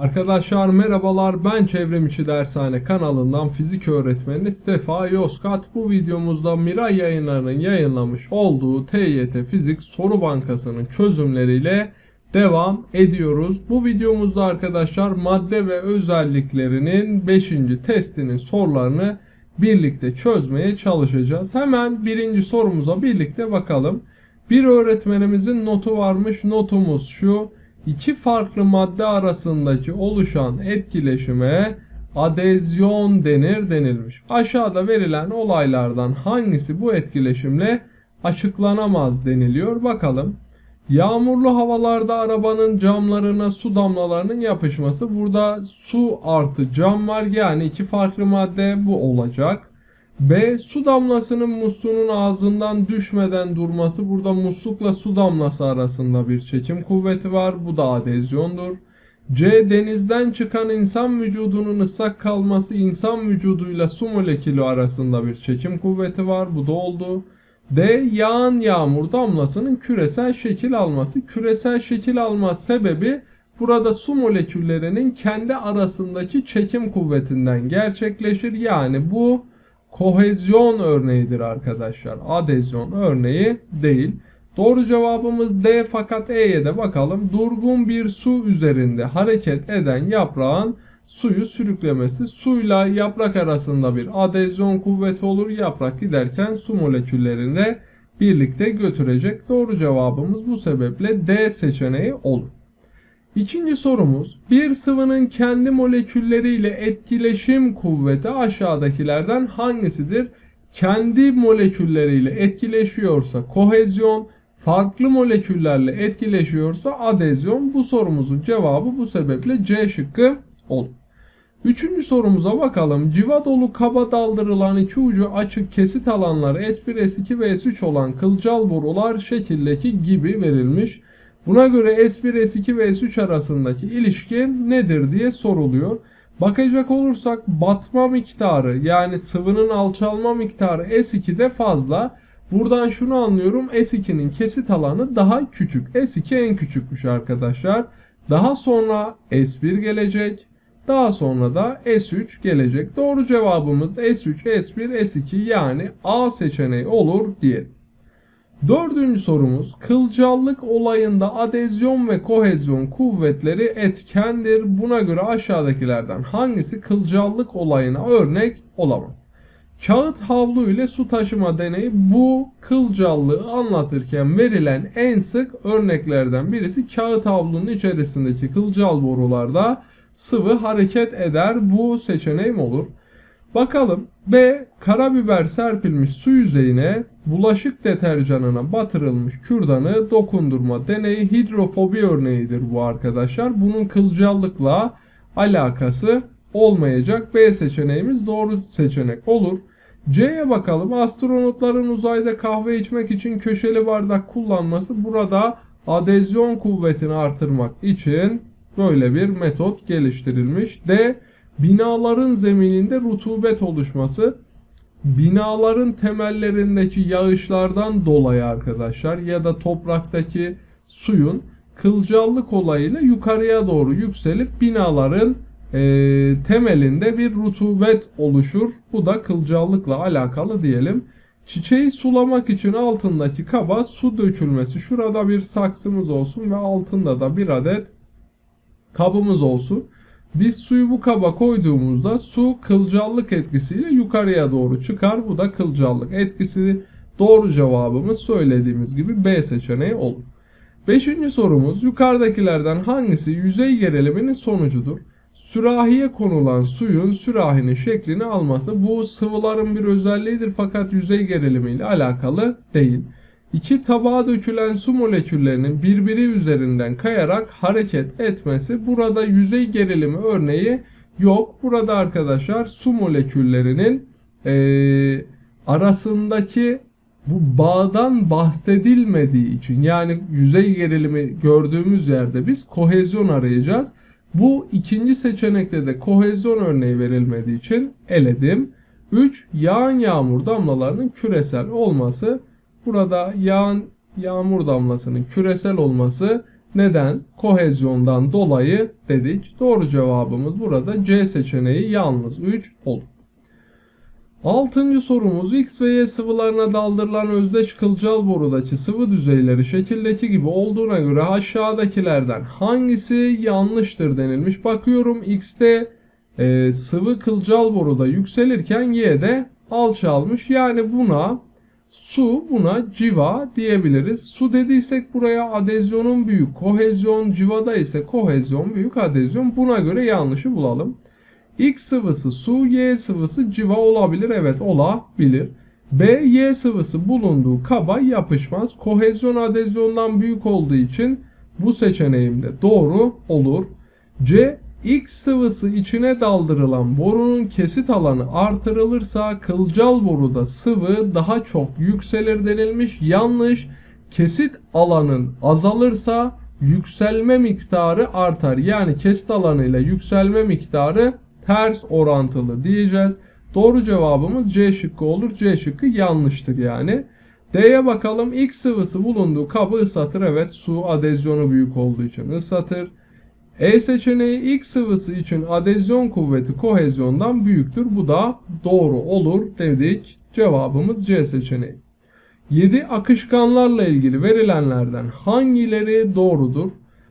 Arkadaşlar merhabalar ben Çevrimiçi Dershane kanalından fizik öğretmeni Sefa Yozgat. Bu videomuzda Miray yayınlarının yayınlamış olduğu TYT Fizik Soru Bankası'nın çözümleriyle devam ediyoruz. Bu videomuzda arkadaşlar madde ve özelliklerinin 5. testinin sorularını birlikte çözmeye çalışacağız. Hemen birinci sorumuza birlikte bakalım. Bir öğretmenimizin notu varmış. Notumuz şu. İki farklı madde arasındaki oluşan etkileşime adezyon denir denilmiş. Aşağıda verilen olaylardan hangisi bu etkileşimle açıklanamaz deniliyor. Bakalım. Yağmurlu havalarda arabanın camlarına su damlalarının yapışması. Burada su artı cam var. Yani iki farklı madde bu olacak. B. Su damlasının musluğun ağzından düşmeden durması. Burada muslukla su damlası arasında bir çekim kuvveti var. Bu da adezyondur. C. Denizden çıkan insan vücudunun ıslak kalması insan vücuduyla su molekülü arasında bir çekim kuvveti var. Bu da oldu. D. Yağan yağmur damlasının küresel şekil alması. Küresel şekil alma sebebi burada su moleküllerinin kendi arasındaki çekim kuvvetinden gerçekleşir. Yani bu kohezyon örneğidir arkadaşlar. Adezyon örneği değil. Doğru cevabımız D fakat E'ye de bakalım. Durgun bir su üzerinde hareket eden yaprağın suyu sürüklemesi. Suyla yaprak arasında bir adezyon kuvveti olur. Yaprak giderken su moleküllerini birlikte götürecek. Doğru cevabımız bu sebeple D seçeneği olur. İkinci sorumuz bir sıvının kendi molekülleriyle etkileşim kuvveti aşağıdakilerden hangisidir? Kendi molekülleriyle etkileşiyorsa kohezyon, farklı moleküllerle etkileşiyorsa adezyon. Bu sorumuzun cevabı bu sebeple C şıkkı olur. Üçüncü sorumuza bakalım. Civa dolu kaba daldırılan iki ucu açık kesit alanları S1, S2 ve S3 olan kılcal borular şekildeki gibi verilmiş. Buna göre S1, S2 ve S3 arasındaki ilişki nedir diye soruluyor. Bakacak olursak batma miktarı yani sıvının alçalma miktarı S2'de fazla. Buradan şunu anlıyorum S2'nin kesit alanı daha küçük. S2 en küçükmüş arkadaşlar. Daha sonra S1 gelecek. Daha sonra da S3 gelecek. Doğru cevabımız S3, S1, S2 yani A seçeneği olur diyelim. Dördüncü sorumuz kılcallık olayında adezyon ve kohezyon kuvvetleri etkendir. Buna göre aşağıdakilerden hangisi kılcallık olayına örnek olamaz? Kağıt havlu ile su taşıma deneyi bu kılcallığı anlatırken verilen en sık örneklerden birisi kağıt havlunun içerisindeki kılcal borularda sıvı hareket eder. Bu seçeneğim olur. Bakalım B. Karabiber serpilmiş su yüzeyine bulaşık deterjanına batırılmış kürdanı dokundurma deneyi hidrofobi örneğidir bu arkadaşlar. Bunun kılcallıkla alakası olmayacak. B seçeneğimiz doğru seçenek olur. C'ye bakalım. Astronotların uzayda kahve içmek için köşeli bardak kullanması burada adezyon kuvvetini artırmak için böyle bir metot geliştirilmiş. D. Binaların zemininde rutubet oluşması binaların temellerindeki yağışlardan dolayı arkadaşlar ya da topraktaki suyun kılcallık olayıyla yukarıya doğru yükselip binaların e, temelinde bir rutubet oluşur. Bu da kılcallıkla alakalı diyelim. Çiçeği sulamak için altındaki kaba su dökülmesi. Şurada bir saksımız olsun ve altında da bir adet kabımız olsun. Biz suyu bu kaba koyduğumuzda su kılcallık etkisiyle yukarıya doğru çıkar. Bu da kılcallık etkisi. Doğru cevabımız söylediğimiz gibi B seçeneği olur. Beşinci sorumuz yukarıdakilerden hangisi yüzey geriliminin sonucudur? Sürahiye konulan suyun sürahinin şeklini alması bu sıvıların bir özelliğidir fakat yüzey gerilimi ile alakalı değil. İki tabağa dökülen su moleküllerinin birbiri üzerinden kayarak hareket etmesi. Burada yüzey gerilimi örneği yok. Burada arkadaşlar su moleküllerinin e, arasındaki bu bağdan bahsedilmediği için yani yüzey gerilimi gördüğümüz yerde biz kohezyon arayacağız. Bu ikinci seçenekte de kohezyon örneği verilmediği için eledim. 3. Yağan yağmur damlalarının küresel olması Burada yağan yağmur damlasının küresel olması Neden? Kohezyondan dolayı dedik. Doğru cevabımız burada C seçeneği yalnız 3 olur. Altıncı sorumuz X ve Y sıvılarına daldırılan özdeş kılcal borudaki sıvı düzeyleri şekildeki gibi olduğuna göre aşağıdakilerden hangisi yanlıştır denilmiş. Bakıyorum X'te e, sıvı kılcal boruda yükselirken Y'de alçalmış. Yani buna su buna civa diyebiliriz. Su dediysek buraya adezyonun büyük, kohezyon civada ise kohezyon büyük, adezyon. Buna göre yanlışı bulalım. X sıvısı su, Y sıvısı civa olabilir. Evet olabilir. B, Y sıvısı bulunduğu kaba yapışmaz. Kohezyon adezyondan büyük olduğu için bu seçeneğim de doğru olur. C, X sıvısı içine daldırılan borunun kesit alanı artırılırsa kılcal boruda sıvı daha çok yükselir denilmiş. Yanlış. Kesit alanın azalırsa yükselme miktarı artar. Yani kesit alanı ile yükselme miktarı ters orantılı diyeceğiz. Doğru cevabımız C şıkkı olur. C şıkkı yanlıştır yani. D'ye bakalım. X sıvısı bulunduğu kabı ıslatır. Evet su adezyonu büyük olduğu için ıslatır. E seçeneği X sıvısı için adezyon kuvveti kohezyondan büyüktür. Bu da doğru olur dedik. Cevabımız C seçeneği. 7. Akışkanlarla ilgili verilenlerden hangileri doğrudur?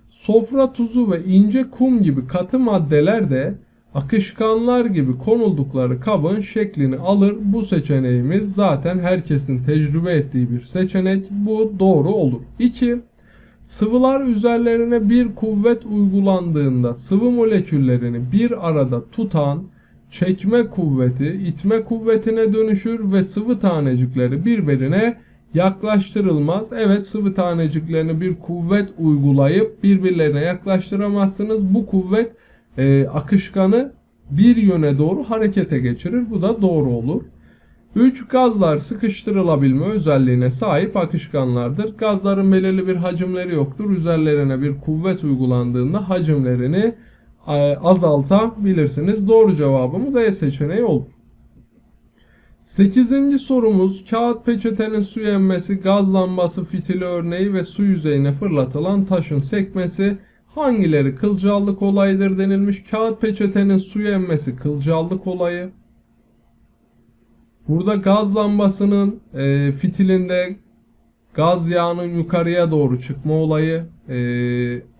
Sofra tuzu ve ince kum gibi katı maddeler de akışkanlar gibi konuldukları kabın şeklini alır. Bu seçeneğimiz zaten herkesin tecrübe ettiği bir seçenek. Bu doğru olur. 2. Sıvılar üzerlerine bir kuvvet uygulandığında sıvı moleküllerini bir arada tutan çekme kuvveti itme kuvvetine dönüşür ve sıvı tanecikleri birbirine yaklaştırılmaz. Evet sıvı taneciklerini bir kuvvet uygulayıp birbirlerine yaklaştıramazsınız. Bu kuvvet e, akışkanı bir yöne doğru harekete geçirir. Bu da doğru olur. 3. Gazlar sıkıştırılabilme özelliğine sahip akışkanlardır. Gazların belirli bir hacimleri yoktur. Üzerlerine bir kuvvet uygulandığında hacimlerini e, azaltabilirsiniz. Doğru cevabımız E seçeneği olur. 8. sorumuz kağıt peçetenin suya emmesi, gaz lambası fitili örneği ve su yüzeyine fırlatılan taşın sekmesi hangileri kılcallık olayıdır denilmiş. Kağıt peçetenin suya emmesi kılcallık olayı. Burada gaz lambasının e, fitilinde gaz yağının yukarıya doğru çıkma olayı, e,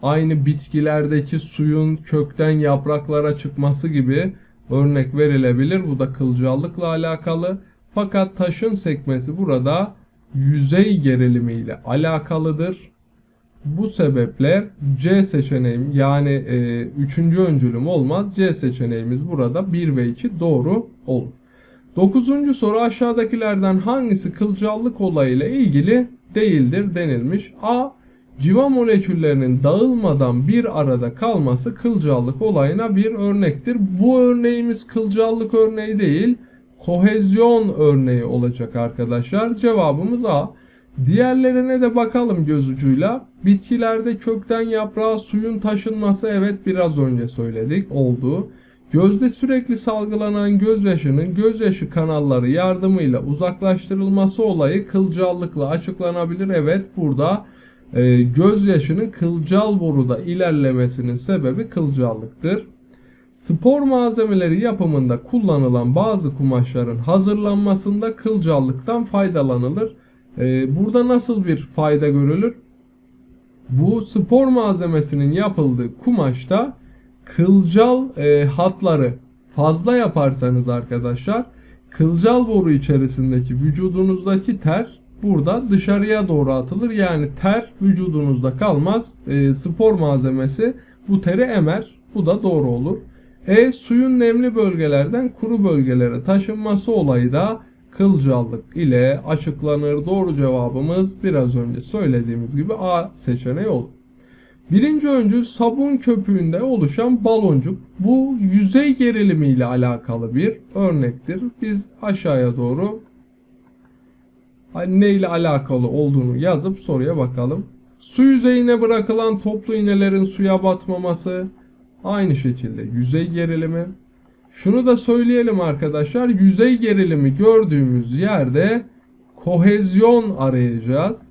aynı bitkilerdeki suyun kökten yapraklara çıkması gibi örnek verilebilir. Bu da kılcallıkla alakalı. Fakat taşın sekmesi burada yüzey gerilimiyle alakalıdır. Bu sebeple C seçeneğim yani e, üçüncü öncülüm olmaz. C seçeneğimiz burada 1 ve 2 doğru olur. Dokuzuncu soru aşağıdakilerden hangisi kılcallık olayıyla ilgili değildir denilmiş. A. Civa moleküllerinin dağılmadan bir arada kalması kılcallık olayına bir örnektir. Bu örneğimiz kılcallık örneği değil, kohezyon örneği olacak arkadaşlar. Cevabımız A. Diğerlerine de bakalım göz ucuyla. Bitkilerde kökten yaprağa suyun taşınması evet biraz önce söyledik oldu. Gözde sürekli salgılanan gözyaşının gözyaşı kanalları yardımıyla uzaklaştırılması olayı kılcallıkla açıklanabilir. Evet burada e, gözyaşının kılcal boruda ilerlemesinin sebebi kılcallıktır. Spor malzemeleri yapımında kullanılan bazı kumaşların hazırlanmasında kılcallıktan faydalanılır. E, burada nasıl bir fayda görülür? Bu spor malzemesinin yapıldığı kumaşta kılcal e, hatları fazla yaparsanız arkadaşlar kılcal boru içerisindeki vücudunuzdaki ter burada dışarıya doğru atılır. Yani ter vücudunuzda kalmaz. E, spor malzemesi bu teri emer. Bu da doğru olur. E suyun nemli bölgelerden kuru bölgelere taşınması olayı da kılcallık ile açıklanır. Doğru cevabımız biraz önce söylediğimiz gibi A seçeneği olur. Birinci öncül sabun köpüğünde oluşan baloncuk. Bu yüzey gerilimi ile alakalı bir örnektir. Biz aşağıya doğru ne ile alakalı olduğunu yazıp soruya bakalım. Su yüzeyine bırakılan toplu iğnelerin suya batmaması aynı şekilde yüzey gerilimi. Şunu da söyleyelim arkadaşlar. Yüzey gerilimi gördüğümüz yerde kohezyon arayacağız.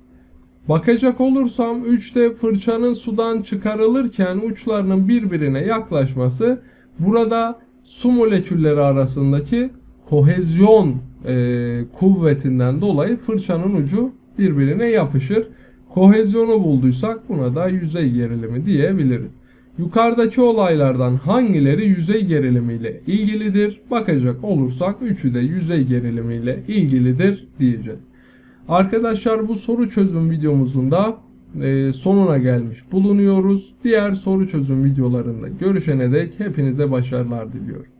Bakacak olursam 3'te fırçanın sudan çıkarılırken uçlarının birbirine yaklaşması burada su molekülleri arasındaki kohezyon e, kuvvetinden dolayı fırçanın ucu birbirine yapışır. Kohezyonu bulduysak buna da yüzey gerilimi diyebiliriz. Yukarıdaki olaylardan hangileri yüzey gerilimiyle ilgilidir? Bakacak olursak üçü de yüzey gerilimiyle ilgilidir diyeceğiz. Arkadaşlar bu soru çözüm videomuzun da e, sonuna gelmiş bulunuyoruz. Diğer soru çözüm videolarında görüşene dek hepinize başarılar diliyorum.